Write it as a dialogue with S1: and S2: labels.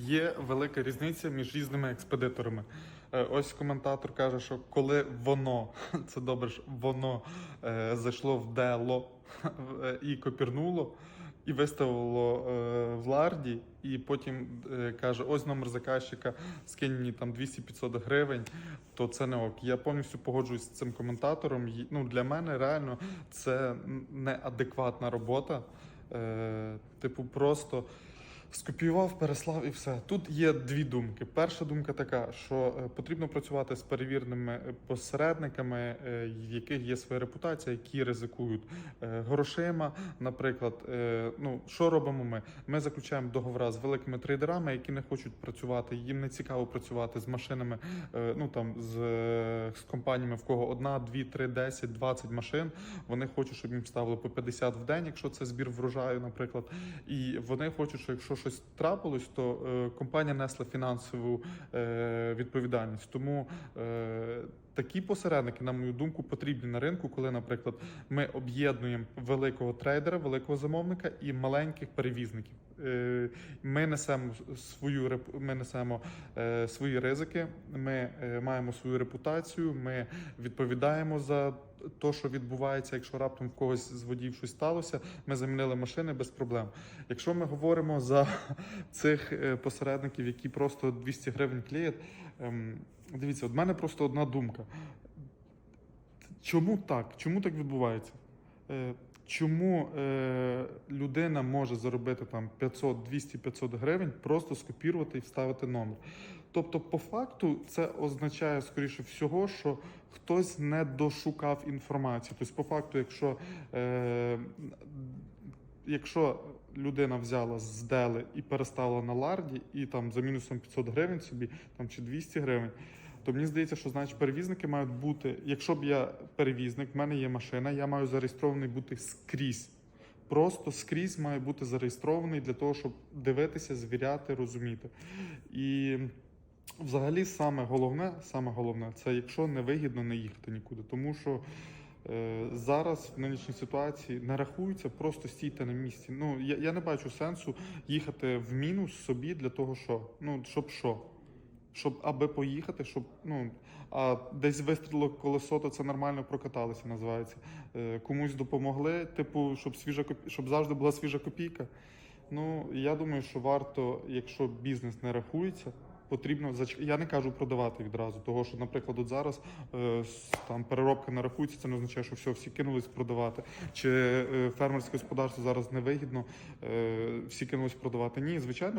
S1: Є велика різниця між різними експедиторами. Е, Ось коментатор каже, що коли воно, це добре, що воно е, зайшло в дело е, і копірнуло, і виставило е, в ларді, і потім е, каже: ось номер заказчика, скинь мені там 200-500 гривень, то це не ок. Я повністю погоджуюсь з цим коментатором. Ну, для мене реально це неадекватна робота. Е, типу, просто скопіював, переслав і все. Тут є дві думки. Перша думка така, що е, потрібно працювати з перевіреними е, посередниками, е, в яких є своя репутація, які ризикують грошима. Наприклад, ну що робимо ми? Ми заключаємо договори з великими трейдерами, які не хочуть працювати. Їм не цікаво працювати з машинами, ну там з, з компаніями, в кого одна, дві, три, десять, двадцять машин. Вони хочуть, щоб їм ставили по 50 в день, якщо це збір врожаю, наприклад. І вони хочуть, що якщо щось трапилось, то е, компанія несла фінансову е, відповідальність. Тому е, такі посередники, на мою думку, потрібні на ринку, коли, наприклад, ми об'єднуємо великого трейдера, великого замовника і маленьких перевізників. Е, Ми несемо свою ми несемо е, свої ризики. Ми е, маємо свою репутацію. Ми відповідаємо за те, що відбувається. Якщо раптом в когось з водіїв щось сталося, ми замінили машини без проблем. Якщо ми говоримо за цих посередників, які просто 200 гривень ем, дивіться, от мене просто одна думка. Чому так? Чому так відбувається? Е, Чому е, людина може заробити там 500, 200, 500 гривень, просто скопірувати і вставити номер? Тобто, по факту, це означає, скоріше всього, що хтось не дошукав інформацію. Тобто, по факту, якщо, е, якщо людина взяла з дели і переставила на ларді, і там за мінусом 500 гривень собі там чи 200 гривень, то мені здається, що значить перевізники мають бути. Якщо б я перевізник, в мене є машина, я маю зареєстрований бути скрізь. Просто скрізь має бути зареєстрований для того, щоб дивитися, звіряти, розуміти. І взагалі саме головне, саме головне, це якщо не вигідно не їхати нікуди. Тому що зараз в нинішній ситуації не рахується, просто стійте на місці. Ну я, я не бачу сенсу їхати в мінус собі для того, що ну щоб що. Щоб аби поїхати, щоб ну а десь вистрілило колесо, то це нормально прокаталися, називається. Е, комусь допомогли, типу, щоб свіжа щоб завжди була свіжа копійка. Ну я думаю, що варто, якщо бізнес не рахується, потрібно. Я не кажу продавати відразу, того що, наприклад, от зараз е, там переробка не рахується, це не означає, що все, всі кинулись продавати. Чи е, фермерське господарство зараз невигідно, е, всі кинулись продавати. Ні, звичайно.